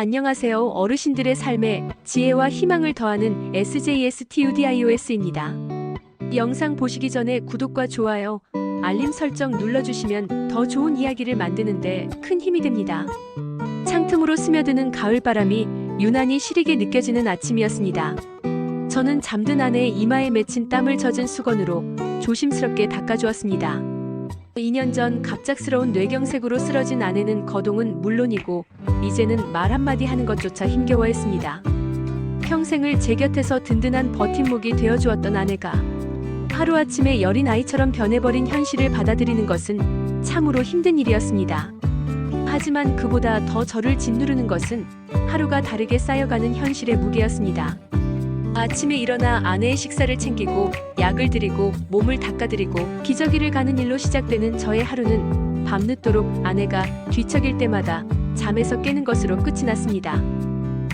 안녕하세요. 어르신들의 삶에 지혜와 희망을 더하는 SJSTUDIOS입니다. 영상 보시기 전에 구독과 좋아요, 알림 설정 눌러주시면 더 좋은 이야기를 만드는데 큰 힘이 됩니다. 창틈으로 스며드는 가을바람이 유난히 시리게 느껴지는 아침이었습니다. 저는 잠든 아내의 이마에 맺힌 땀을 젖은 수건으로 조심스럽게 닦아주었습니다. 2년 전 갑작스러운 뇌경색으로 쓰러진 아내는 거동은 물론이고 이제는 말 한마디 하는 것조차 힘겨워했습니다. 평생을 제 곁에서 든든한 버팀목이 되어주었던 아내가 하루아침에 여린 아이처럼 변해버린 현실을 받아들이는 것은 참으로 힘든 일이었습니다. 하지만 그보다 더 저를 짓누르는 것은 하루가 다르게 쌓여가는 현실의 무게였습니다. 아침에 일어나 아내의 식사를 챙기고 약을 드리고 몸을 닦아드리고 기저귀를 가는 일로 시작되는 저의 하루는 밤늦도록 아내가 뒤척일 때마다 잠에서 깨는 것으로 끝이 났습니다.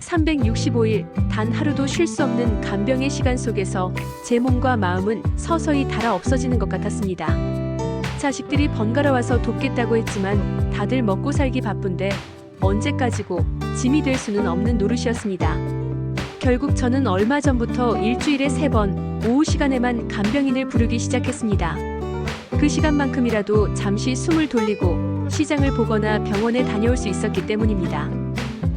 365일 단 하루도 쉴 수 없는 간병의 시간 속에서 제 몸과 마음은 서서히 닳아 없어지는 것 같았습니다. 자식들이 번갈아 와서 돕겠다고 했지만 다들 먹고 살기 바쁜데 언제까지고 짐이 될 수는 없는 노릇이었습니다. 결국 저는 얼마 전부터 일주일에 세 번 오후 시간에만 간병인을 부르기 시작했습니다. 그 시간만큼이라도 잠시 숨을 돌리고 시장을 보거나 병원에 다녀올 수 있었기 때문입니다.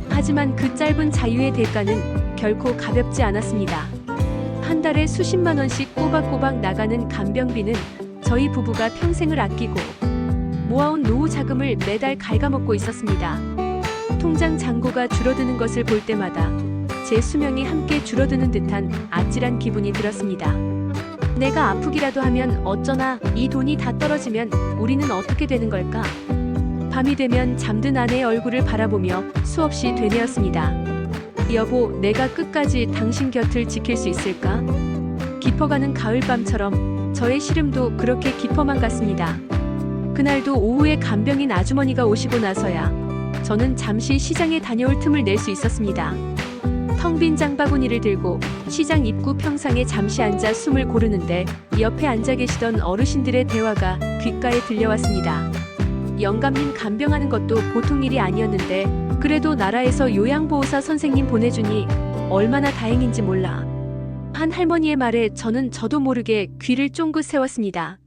하지만 그 짧은 자유의 대가는 결코 가볍지 않았습니다. 한 달에 수십만 원씩 꼬박꼬박 나가는 간병비는 저희 부부가 평생을 아끼고 모아온 노후 자금을 매달 갉아먹고 있었습니다. 통장 잔고가 줄어드는 것을 볼 때마다 제 수명이 함께 줄어드는 듯한 아찔한 기분이 들었습니다. 내가 아프기라도 하면 어쩌나 이 돈이 다 떨어지면 우리는 어떻게 되는 걸까? 밤이 되면 잠든 아내의 얼굴을 바라보며 수없이 되뇌었습니다. 여보, 내가 끝까지 당신 곁을 지킬 수 있을까? 깊어가는 가을밤처럼 저의 시름도 그렇게 깊어만 갔습니다. 그날도 오후에 간병인 아주머니가 오시고 나서야 저는 잠시 시장에 다녀올 틈을 낼 수 있었습니다. 텅 빈 장바구니를 들고 시장 입구 평상에 잠시 앉아 숨을 고르는데 옆에 앉아 계시던 어르신들의 대화가 귓가에 들려왔습니다. 영감님 간병하는 것도 보통 일이 아니었는데 그래도 나라에서 요양보호사 선생님 보내주니 얼마나 다행인지 몰라. 한 할머니의 말에 저는 저도 모르게 귀를 쫑긋 세웠습니다.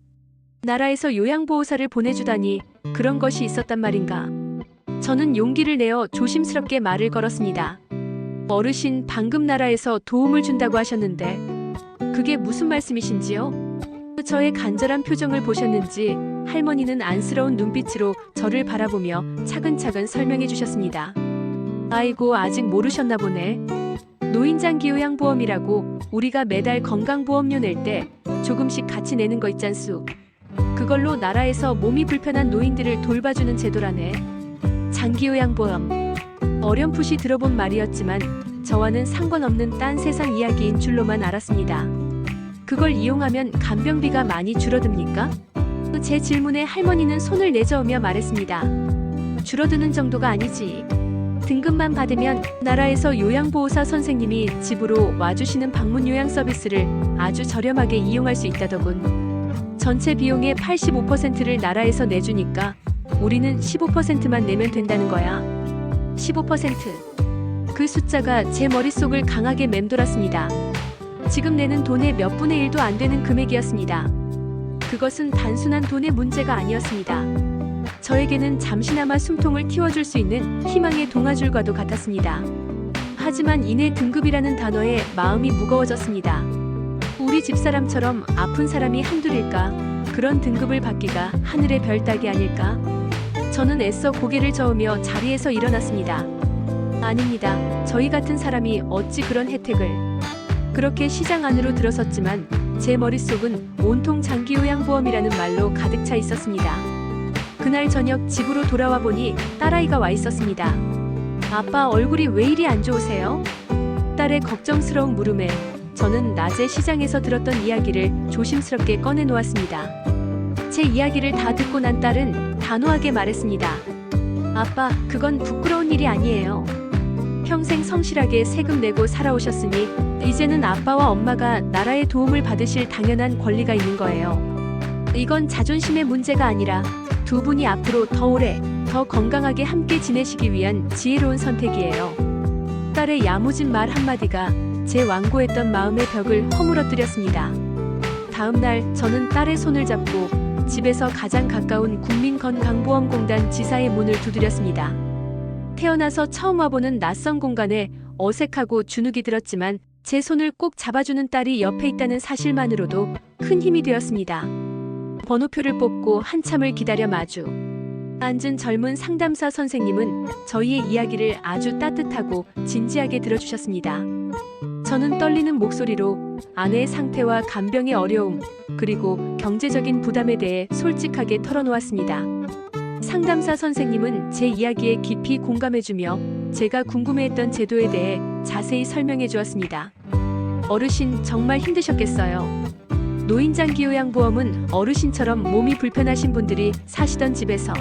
나라에서 요양보호사를 보내주다니 그런 것이 있었단 말인가. 저는 용기를 내어 조심스럽게 말을 걸었습니다. 어르신 방금 나라에서 도움을 준다고 하셨는데 그게 무슨 말씀이신지요? 저의 간절한 표정을 보셨는지 할머니는 안쓰러운 눈빛으로 저를 바라보며 차근차근 설명해 주셨습니다. 아이고 아직 모르셨나 보네. 노인장기 요양보험이라고 우리가 매달 건강보험료 낼 때 조금씩 같이 내는 거 있잖수. 그걸로 나라에서 몸이 불편한 노인들을 돌봐주는 제도라네. 장기요양보험. 어렴풋이 들어본 말이었지만 저와는 상관없는 딴 세상 이야기인 줄로만 알았습니다. 그걸 이용하면 간병비가 많이 줄어듭니까? 제 질문에 할머니는 손을 내저으며 말했습니다. 줄어드는 정도가 아니지. 등급만 받으면 나라에서 요양보호사 선생님이 집으로 와주시는 방문 요양 서비스를 아주 저렴하게 이용할 수 있다더군. 전체 비용의 85%를 나라에서 내주니까 우리는 15%만 내면 된다는 거야. 15%. 그 숫자가 제 머릿속을 강하게 맴돌았습니다. 지금 내는 돈의 몇 분의 1도 안 되는 금액이었습니다. 그것은 단순한 돈의 문제가 아니었습니다. 저에게는 잠시나마 숨통을 틔워줄 수 있는 희망의 동아줄과도 같았습니다. 하지만 이내 등급이라는 단어에 마음이 무거워졌습니다. 우리 집사람처럼 아픈 사람이 한둘일까? 그런 등급을 받기가 하늘의 별 따기 아닐까? 저는 애써 고개를 저으며 자리에서 일어났습니다. 아닙니다. 저희 같은 사람이 어찌 그런 혜택을. 그렇게 시장 안으로 들어섰지만 제 머릿속은 온통 장기요양보험이라는 말로 가득 차 있었습니다. 그날 저녁 집으로 돌아와 보니 딸아이가 와 있었습니다. 아빠 얼굴이 왜 이리 안 좋으세요? 딸의 걱정스러운 물음에 저는 낮에 시장에서 들었던 이야기를 조심스럽게 꺼내 놓았습니다. 제 이야기를 다 듣고 난 딸은 단호하게 말했습니다. 아빠, 그건 부끄러운 일이 아니에요. 평생 성실하게 세금 내고 살아오셨으니 이제는 아빠와 엄마가 나라의 도움을 받으실 당연한 권리가 있는 거예요. 이건 자존심의 문제가 아니라 두 분이 앞으로 더 오래, 더 건강하게 함께 지내시기 위한 지혜로운 선택이에요. 딸의 야무진 말 한마디가 제 완고했던 마음의 벽을 허물어뜨렸습니다. 다음 날 저는 딸의 손을 잡고 집에서 가장 가까운 국민건강보험공단 지사의 문을 두드렸습니다. 태어나서 처음 와보는 낯선 공간에 어색하고 주눅이 들었지만 제 손을 꼭 잡아주는 딸이 옆에 있다는 사실만으로도 큰 힘이 되었습니다. 번호표를 뽑고 한참을 기다려 마주. 앉은 젊은 상담사 선생님은 저희의 이야기를 아주 따뜻하고 진지하게 들어주셨습니다. 저는 떨리는 목소리로 아내의 상태와 간병의 어려움, 그리고 경제적인 부담에 대해 솔직하게 털어놓았습니다. 상담사 선생님은 제 이야기에 깊이 공감해주며 제가 궁금해했던 제도에 대해 자세히 설명해 주었습니다. 어르신 정말 힘드셨겠어요. 노인장기요양보험은 어르신처럼 몸이 불편하신 분들이 사시던 집에서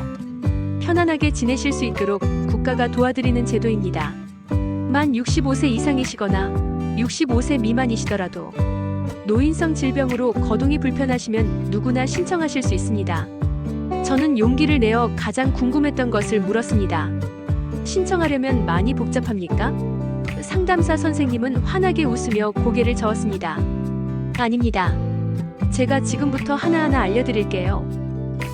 편안하게 지내실 수 있도록 국가가 도와드리는 제도입니다. 만 65세 이상이시거나 65세 미만이시더라도 노인성 질병으로 거동이 불편하시면 누구나 신청하실 수 있습니다. 저는 용기를 내어 가장 궁금했던 것을 물었습니다. 신청하려면 많이 복잡합니까? 상담사 선생님은 환하게 웃으며 고개를 저었습니다. 아닙니다. 제가 지금부터 하나하나 알려드릴게요.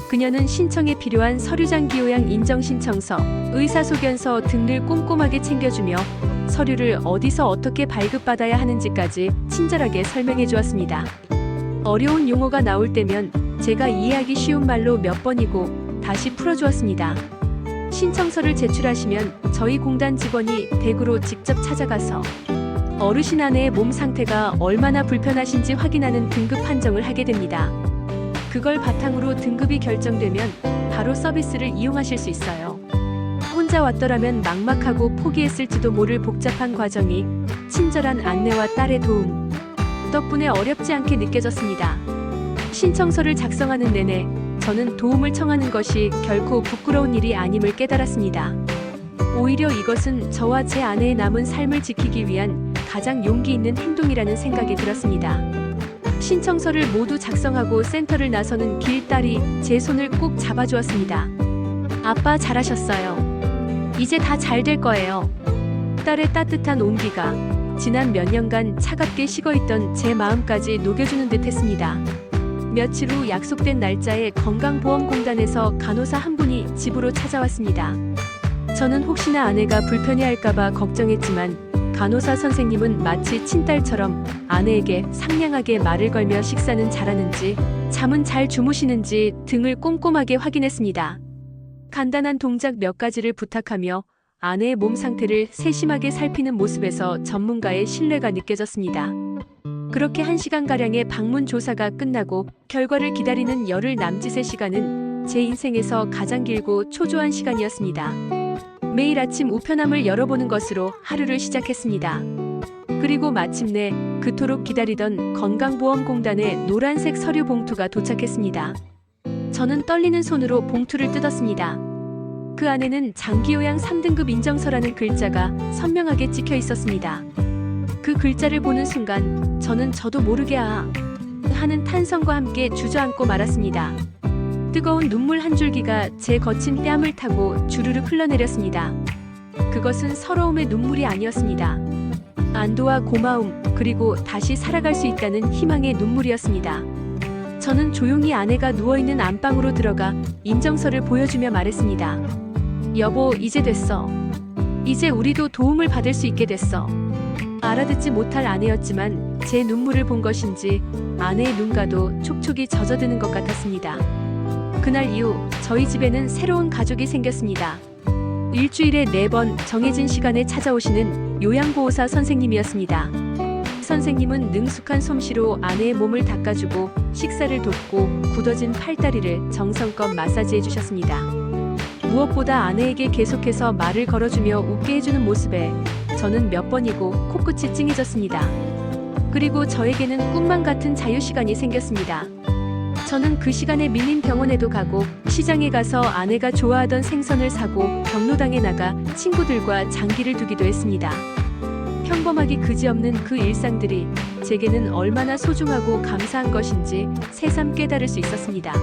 그녀는 신청에 필요한 서류장기요양 인정신청서, 의사소견서 등을 꼼꼼하게 챙겨주며 서류를 어디서 어떻게 발급받아야 하는지까지 친절하게 설명해 주었습니다. 어려운 용어가 나올 때면 제가 이해하기 쉬운 말로 몇 번이고 다시 풀어주었습니다. 신청서를 제출하시면 저희 공단 직원이 댁으로 직접 찾아가서 어르신 아내의 몸 상태가 얼마나 불편하신지 확인하는 등급 판정을 하게 됩니다. 그걸 바탕으로 등급이 결정되면 바로 서비스를 이용하실 수 있어요. 혼자 왔더라면 막막하고 포기했을지도 모를 복잡한 과정이 친절한 안내와 딸의 도움 덕분에 어렵지 않게 느껴졌습니다. 신청서를 작성하는 내내 저는 도움을 청하는 것이 결코 부끄러운 일이 아님을 깨달았습니다. 오히려 이것은 저와 제 아내의 남은 삶을 지키기 위한 가장 용기 있는 행동이라는 생각이 들었습니다. 신청서를 모두 작성하고 센터를 나서는 길 딸이 제 손을 꼭 잡아주었습니다. 아빠 잘하셨어요. 이제 다 잘 될 거예요. 딸의 따뜻한 온기가 지난 몇 년간 차갑게 식어있던 제 마음까지 녹여주는 듯 했습니다. 며칠 후 약속된 날짜에 건강보험공단에서 간호사 한 분이 집으로 찾아왔습니다. 저는 혹시나 아내가 불편해할까봐 걱정했지만 간호사 선생님은 마치 친딸처럼 아내에게 상냥하게 말을 걸며 식사는 잘하는지, 잠은 잘 주무시는지 등을 꼼꼼하게 확인했습니다. 간단한 동작 몇 가지를 부탁하며 아내의 몸 상태를 세심하게 살피는 모습에서 전문가의 신뢰가 느껴졌습니다. 그렇게 한 시간가량의 방문 조사가 끝나고 결과를 기다리는 열흘 남짓의 시간은 제 인생에서 가장 길고 초조한 시간이었습니다. 매일 아침 우편함을 열어보는 것으로 하루를 시작했습니다. 그리고 마침내 그토록 기다리던 건강보험공단의 노란색 서류 봉투가 도착했습니다. 저는 떨리는 손으로 봉투를 뜯었습니다. 그 안에는 장기요양 3등급 인정서라는 글자가 선명하게 찍혀 있었습니다. 그 글자를 보는 순간 저는 저도 모르게 아 하는 탄성과 함께 주저앉고 말았습니다. 뜨거운 눈물 한 줄기가 제 거친 뺨을 타고 주르륵 흘러내렸습니다. 그것은 서러움의 눈물이 아니었습니다. 안도와 고마움, 그리고 다시 살아갈 수 있다는 희망의 눈물이었습니다. 저는 조용히 아내가 누워있는 안방으로 들어가 인정서를 보여주며 말했습니다. 여보, 이제 됐어. 이제 우리도 도움을 받을 수 있게 됐어. 알아듣지 못할 아내였지만 제 눈물을 본 것인지 아내의 눈가도 촉촉이 젖어드는 것 같았습니다. 그날 이후 저희 집에는 새로운 가족이 생겼습니다. 일주일에 네 번 정해진 시간에 찾아오시는 요양보호사 선생님이었습니다. 선생님은 능숙한 솜씨로 아내의 몸을 닦아주고 식사를 돕고 굳어진 팔다리를 정성껏 마사지해 주셨습니다. 무엇보다 아내에게 계속해서 말을 걸어주며 웃게 해주는 모습에 저는 몇 번이고 코끝이 찡해졌습니다. 그리고 저에게는 꿈만 같은 자유 시간이 생겼습니다. 저는 그 시간에 밀린 병원에도 가고 시장에 가서 아내가 좋아하던 생선을 사고 경로당에 나가 친구들과 장기를 두기도 했습니다. 평범하기 그지없는 그 일상들이 제게는 얼마나 소중하고 감사한 것인지 새삼 깨달을 수 있었습니다.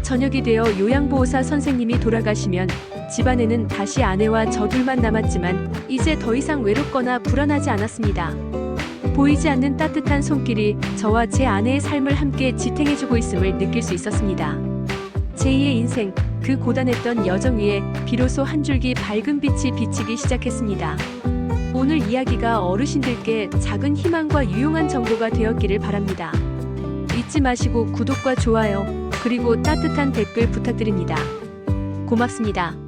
저녁이 되어 요양보호사 선생님이 돌아가시면 집안에는 다시 아내와 저 둘만 남았지만 이제 더 이상 외롭거나 불안하지 않았습니다. 보이지 않는 따뜻한 손길이 저와 제 아내의 삶을 함께 지탱해주고 있음을 느낄 수 있었습니다. 제2의 인생, 그 고단했던 여정 위에 비로소 한 줄기 밝은 빛이 비치기 시작했습니다. 오늘 이야기가 어르신들께 작은 희망과 유용한 정보가 되었기를 바랍니다. 잊지 마시고 구독과 좋아요, 그리고 따뜻한 댓글 부탁드립니다. 고맙습니다.